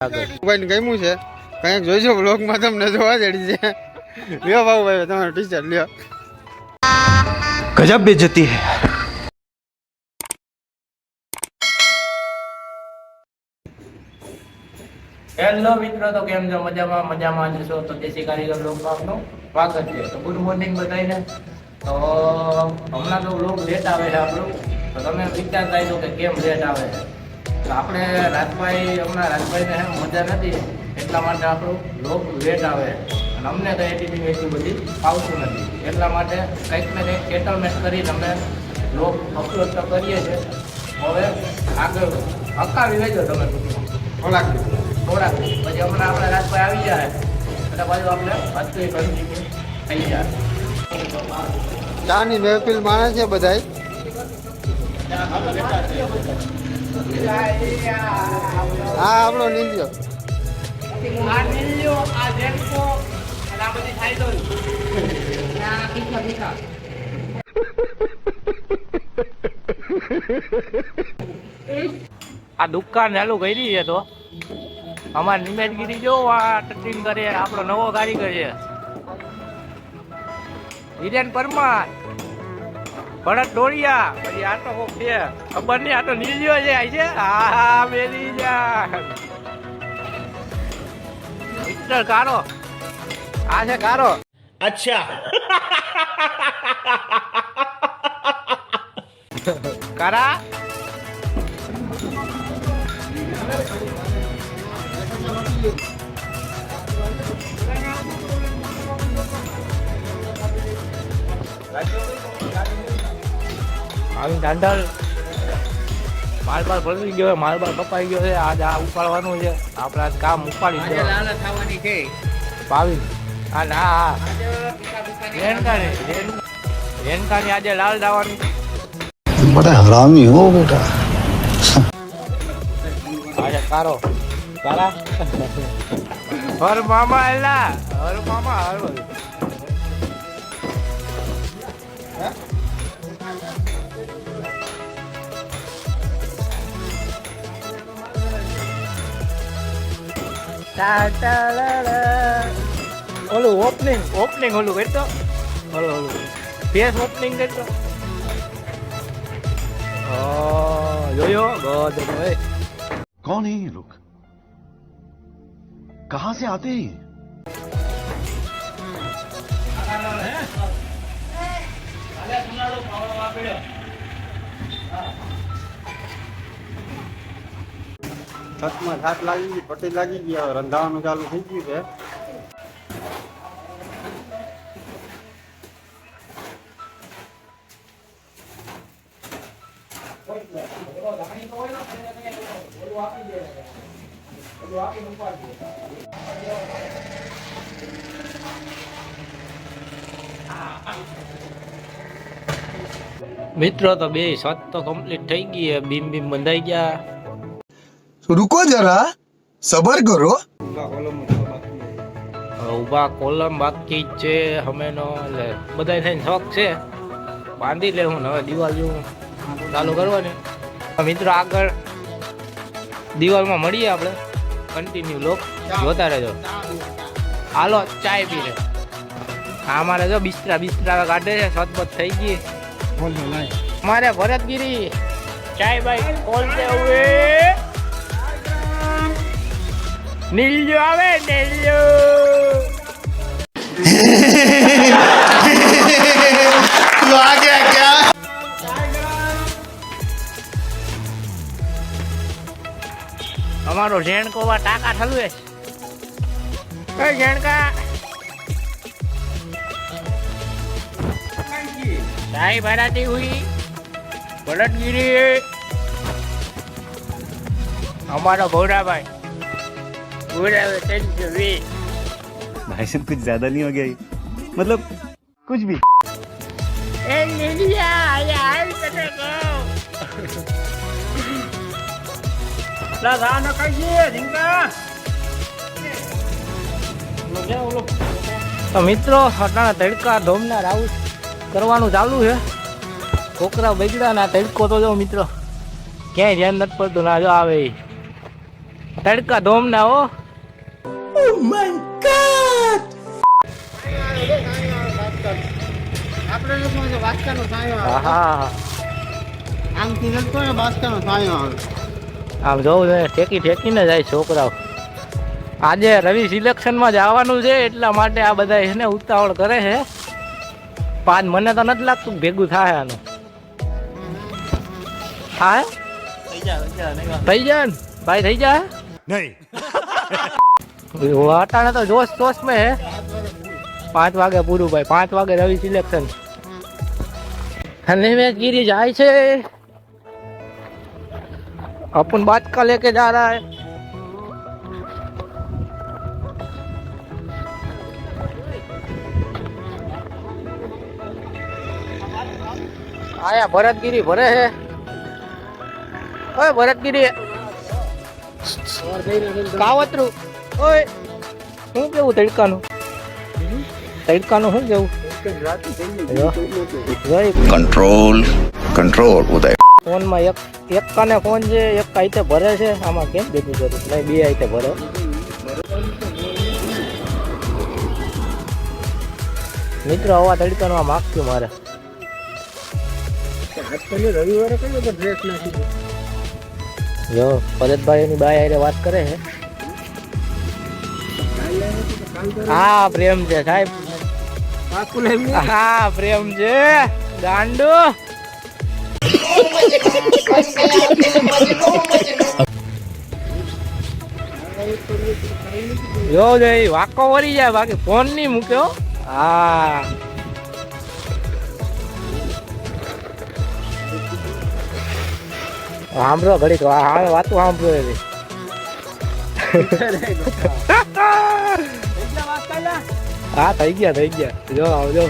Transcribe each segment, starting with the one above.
ભાઈને ગમ્યું છે. કંઈક જોઈજો બ્લોગમાં તમને જોવા જડી છે. લ્યો ભાઈ તમારો ટીચર લ્યો. ગજબ બેજતી હે. હેલો મિત્રો તો કેમ છો? મજામાં મજામાં જશો છો? તો દેશી કારીગર લોકમાં આપનું સ્વાગત છે. તો ગુડ મોર્નિંગ બધાને તો હમણાં તો લોક લેટ આવે છે આપણું. તો તમે વિચારતા કે કેમ લેટ આવે છે. તો આપણે રાજભાઈ હમણાં રાજભાઈને હે મજા નથી એટલા માટે આપણું લોક લેટ આવે. અને અમને તો એડિટિંગ એટલી બધી આવતું નથી. એટલા માટે કંઈક ને કંઈક સેટલમેન્ટ કરી અમે લોક અપલોડ તો કરીએ છીએ. હવે આગળ હકાવી લેજો તમે થોડાક થોડાક પછી હમણાં આપણે રાજભાઈ આવી જાય. એટલે પાછું આપણે વાસ્તવિક કન્ટિન્યુ થઈ જાય. ચાની મહેફિલ માણે છે બધાય? હા આપણો નીંદ્યો. આ નીલ્યો આ જેન્કો અને આ બધી થાય તો આ પીઠા પીઠા. આ દુકાન ચાલુ કરી છે તો. અમારે નિમેશગીરી જો આ ટચિંગ કરે આપણો નવો કારીગર છે હિરેન પરમાર. ભરત ડોળિયા. પછી આ તો કોક છે. ખબર નહીં આ તો નીલ્યો છે આ છે. હા મેરી જા. મિસ્ટર કારો આ છે કારો અચ્છા. કારા? આવી દાંડલ માલ બાર ભરવી ગયો માલ બાર કપાઈ ગયો છે. આજ આ ઉપાડવાનું છે. આપણે આજ કામ ઉપાડી છે લાલચ આવવાની છે. ભાવી આ ના હા રેણકાની આજે લાલ દાવાની બડા હરામી હો બેટા આજે કારો કારા હર મામા એલા. હર મામા હર ઓલું ઓપનિંગ ઓપનિંગ ઓલું કરતો ઓલું ઓલું ફેસ ઓપનિંગ કરતો Oh, જોયો ગોદ ભાઈ कौन है ये लोग कहां से आते हैं ये? છતમાં છાત લાગી ગઈ, પટ્ટી લાગી ગઈ, હવે રંધાવાનું ચાલુ થઈ ગયું છે. મિત્રો, તો બે શત તો કમ્પ્લીટ થઈ ગઈ બીમ બીમ બંધાઈ ગયા. રુકો જરા સબર કરો. ઊભા કોલમ બાકી છે હમેનો એટલે બધા થઈને શોખ છે. બાંધી લે હું હવે દિવાલ જેવું ચાલુ કરવાની. મિત્રો આગળ દિવાલમાં મળીએ આપણે. કન્ટિન્યુ લોક જોતા રહેજો હાલો ચાય પી લે. અમારે જો બિસ્તરા બિસ્તરા કાઢે છે સતબત થઈ ગઈ. મારે ભરતગીરી. ચાય ભાઈ કોલ છે હવે. નીલ્લુ આવે નીલ્લુ તું અમારો રેણકોવા ટાકા ઠલવે એ રેણકા ચાય ભરાતી હુઈ પલટગીરી અમારો ભોરાભાઈ ભોરાભાઈ ટેન્શન વી भाई साहब कुछ ज्यादा नहीं हो गया ये मतलब कुछ भी એ લીલિયા આયા હાલ કને ગો લા રા ન કહીએ રીંગા તો મિત્રો અટાણા તડકા ધોમના રાઉસ કરવાનું ચાલુ છે છોકરા બગડ્યા ના તડકો તો જો મિત્રો ક્યાંય ધ્યાન નથી પડતું ના જો આવે ઈ. તડકા ધોમ ના હો વાસકાનો આવે. હા ને છાંયો આવે. આમ જોવું જોઈએ ઠેકી ઠેકીને જાય છોકરાઓ. આજે રવિ સિલેક્શનમાં જવાનું છે એટલા માટે આ બધા એને ઉતાવળ કરે છે. પાંચ મને તો નથી લાગતું ભેગું થાય આનું. હા? થઈ જાય ભાઈ થઈ જાય? नहीं અટાણે તો જોશ જોશ में है પાંચ વાગે પૂરું ભાઈ પાંચ વાગે રવિ સિલેક્શન અને મેં ગીરી જાય છે अपन बात का लेके जा रहा है आया भरतगिरी भरे है ओए भरतगिरी કાવતરું ઓય શું કેવું તડકાનું? તડકાનું શું કેવું? Control control Uday. ફોનમાં એક એક કાને ફોન છે એક આઈતે ભરે છે. આમાં કેમ ભેગું કરું નહીં બે આઈતે ભરે. મિત્રો આવા તડકાનો આ માગશું મારે. રવિવારે કઈ વખત ડ્રેસ નાખી જો ભરતભાઈ એની બાય હારે વાત કરે છે. હા પ્રેમ છે સાહેબ. હા પ્રેમ છે. ગાંડુ જો જઈ વાકો વરી જાય બાકી ફોન નહીં મૂક્યો. હા. સાંભળો ઘડીક વાતું સાંભળો એવી. હા થઈ ગયા થઈ ગયા. જો આવજો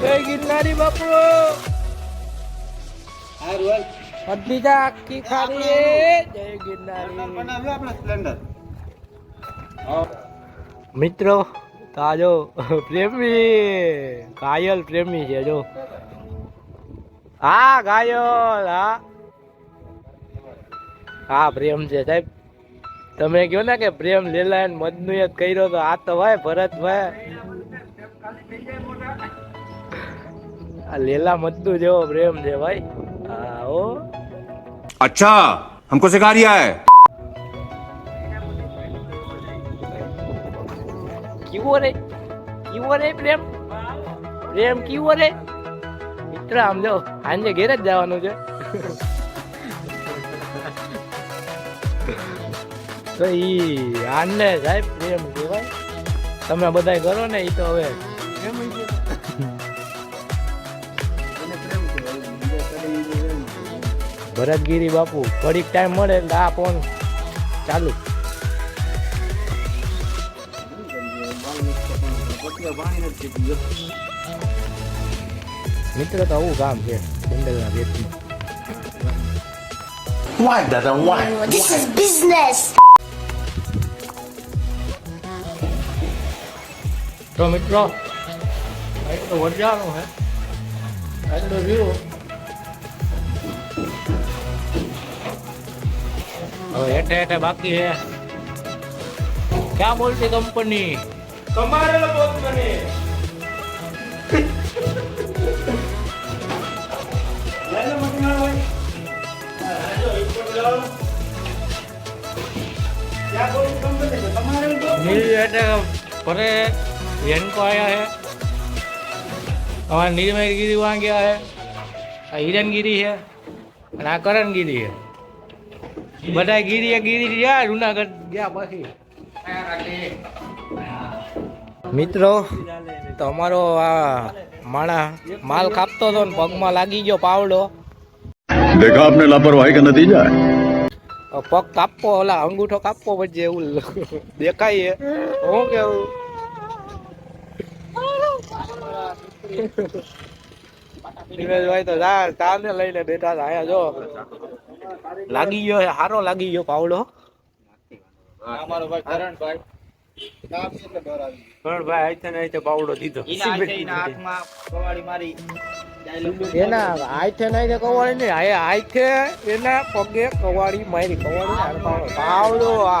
જય ગિરનારી બાપુ બધી આખી ખારી જય ગિરનારી. બનાવ્યો મિત્રો તાજો પ્રેમી ઘાયલ પ્રેમી છે જો. હા ઘાયલ હા. હા પ્રેમ છે સાહેબ. તમે કહો ને કે પ્રેમ લીલા મદનું જ કર્યો તો આ તો ભાઈ ભરતભાઈ આ લીલા મદનું જેવો પ્રેમ છે ભાઈ હા ઓ अच्छा हमको सिखा रिया है કેવો રે કેવો રે પ્રેમ પ્રેમ કેવો રે મિત્ર આમ જો સાંજે ઘેર જ જવાનું છે તો એ આને સાહેબ પ્રેમ કહેવાય. તમે બધાય કરો ને એ તો હવે ભરતગીરી બાપુ ઘડીક ટાઈમ મળે એટલે આ ફોન ચાલુ. મિત્ર તો આવું કામ છે જંગલના વ્યક્તિનું This is business. તો મિત્રો એટલું વધારનું હે એટલું રહ્યું હવે હેઠે હેઠે બાકી હે ક્યાં બોલતી કંપની તમારે બોલ મને નીલ बहन હે आया નિર્મય ગીરી नीलमगिरी वहाँ गया है हिरन गिरी है અને આ કરણ ગીરી છે બધા ગીરી ગીરી ગયા જુનાગઢ ગયા પછી. મિત્રો તો અમારો આ માણા માલ કાપતો હતો ને પગમાં લાગી ગયો પાવડો. દેખા આપને લાપરવાહી કે નતીજા પગ કાપવો ઓલા અંગૂઠો કાપવો પડશે એવું દેખાય હું કેવું? દિનેશભાઈ તો જા તાને લઈને બેઠા હતા આયા જો. લાગી ગયો હારો લાગી ગયો પાવડો. અમારો ભાઈ કરણભાઈ કાપી એટલે ડર આવી પણ ભાઈ આઈતે ને આઈતે પાવડો દીધો. એના હાથમાં કવાડી મારી એના હાથે નહીં કવાડી નહીં હાથે એના પગે કવાડી મારી કવાડી પાવડો. આ.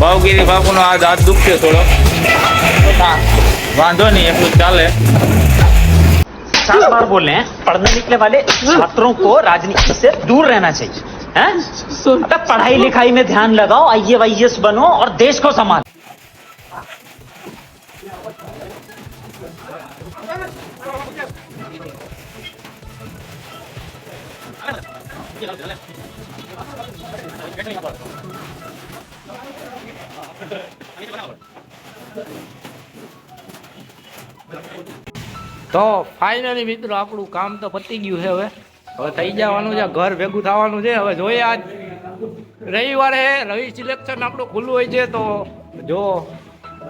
બાપુ આપણને આજે પાવડો વાગીને અત્યારે તો ધંધામાં વધી ગયા ધંધાનું ગુનાહ વધી ગયા હો. ભાવગીરી બાપુનો આજ હાથ દુખશે થોડો હા, વાંધો નહીં એટલું ચાલે सात बार बोले हैं पढ़ने निकले वाले छात्रों को राजनीति से दूर रहना चाहिए हैं? अबे पढ़ाई लिखाई में ध्यान लगाओ आई वाईएस बनो और देश को संभालो તો ફાઇનલી મિત્રો આપણું કામ તો પતી ગયું છે હવે. હવે થઈ જવાનું છે, ઘર ભેગું થવાનું છે. હવે જોઈએ આજ રવિવારે રવિ સિલેક્શન આપણું ખુલ્લું હોય છે, તો જો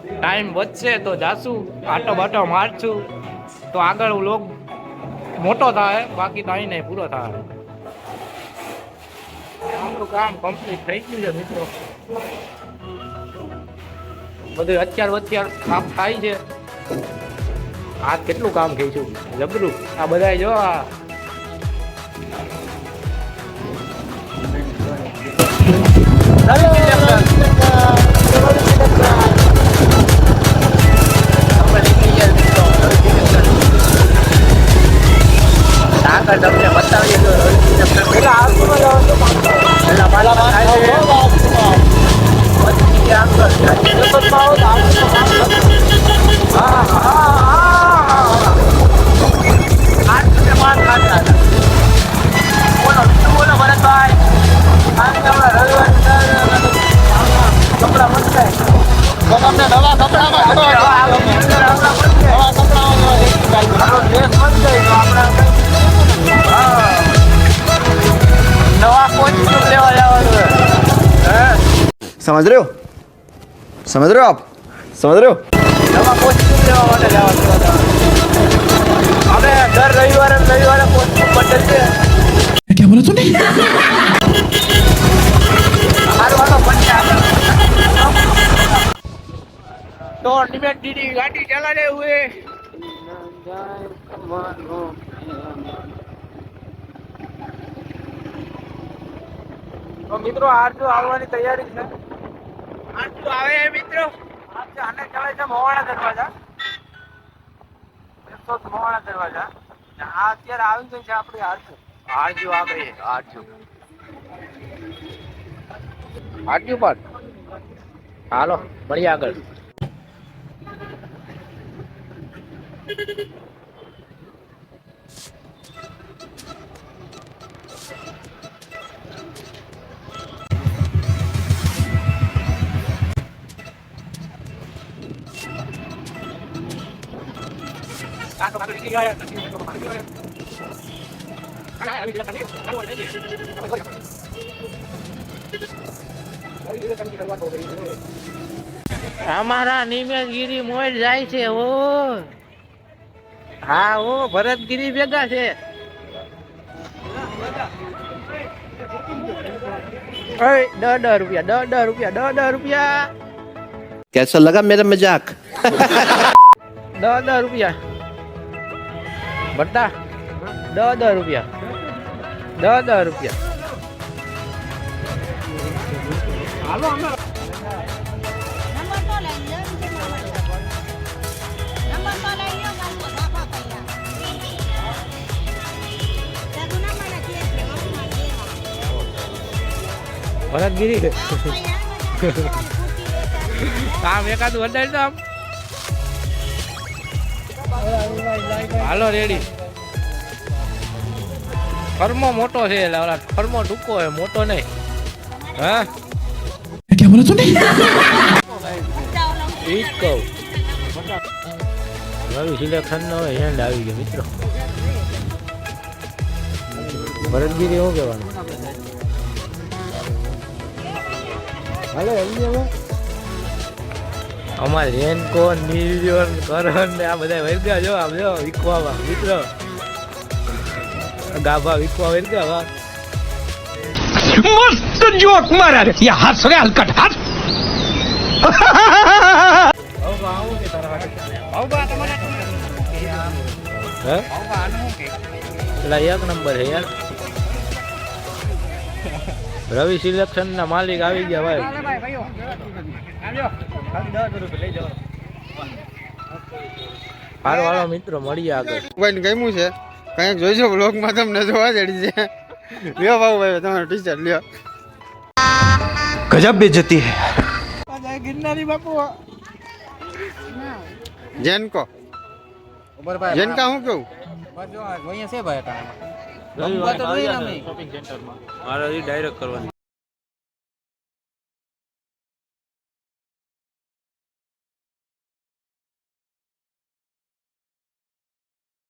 ટાઈમ વધશે તો જાશું. આટો બાટો મારશું. તો આગળ લોક મોટો થાય, બાકી તો અહીં નહીં પૂરો થાય. આપણું કામ કમ્પ્લીટ થઈ ગયું છે મિત્રો. બધું અત્યાર અત્યાર કામ થાય છે. આ કેટલું કામ થઈ છું? જબરું. આ બધા જો આ આગળ તમને બતાવીએ તમને નવા કપડામાં નવા કપડામાં નવા કોચ લેવા જવાનું સમજ રહ્યો? અમે દર રવિવારે ને રવિવારે કોસ્ટ્યુમ બદલશે क्या बोला तूने હારું હાલો પછી આગળ. તો નિમેટ દીદી ગાડી ચલાને હુએ તો મિત્રો આરજુ આવવાની તૈયારી છે આરજુ આવે મિત્રો? આને કહેવાય છે મોવાણા દરવાજા. તો મોવાણા દરવાજા. આ અત્યારે આવી ગઈ છે આપણી આરજુ આરજુ આ છે આરજુ આરજુ પર હાલો મળીએ આગળ. અમારા નિમેશગીરી મોજ જાય છે ઓ હા ઓ ભરતગીરી ભેગા છે દસ દસ રૂપિયા દસ દસ રૂપિયા દસ દસ રૂપિયા કેસો લગા મેરા મજાક દસ દસ રૂપિયા બટ્ટા દસ દસ રૂપિયા દસ દસ રૂપિયા Number to lang yun. Number to hello ready ફર્મો મોટો છે એટલે ઓલા ફર્મો ટૂંકો છે મોટો નહીં હા क्या बोला तूने ઈ જ કહું રવિ સિલેક્શન નો હેન્ડ આવી ગયો મિત્રો ભરતગીરી શું કહેવાનું હાલો એમની હવે અમારે રેનકો નિર્યોન કરણ ને આ બધા વર્ગા જો આમ જો વિકવામાં મિત્રો. ગાભા વિકવા વર્ગા વા મસ્ત જોક મારા રે. યા હાસ રે હલકટ હાસ એક નંબર હે યાર. રવિ સિલેક્શન ના માલિક આવી ગયા ભાઈ. હારો હાલો મિત્રો મળીએ આગળ. ભાઈ ગમ્યું છે. કંઈક જોઈજો બ્લોગમાં તમને જોવા જડી છે. લ્યો બાબુ ભાઈ તમારો ટી શર્ટ લ્યો. ગજબ બેજતી હે. ગિરનારી બાપુ જેન કો જેન કા હું કેવું અહીંયા છે ભાઈ શોપિંગ સેન્ટરમાં મારે ડાયરેક્ટ કરવાની.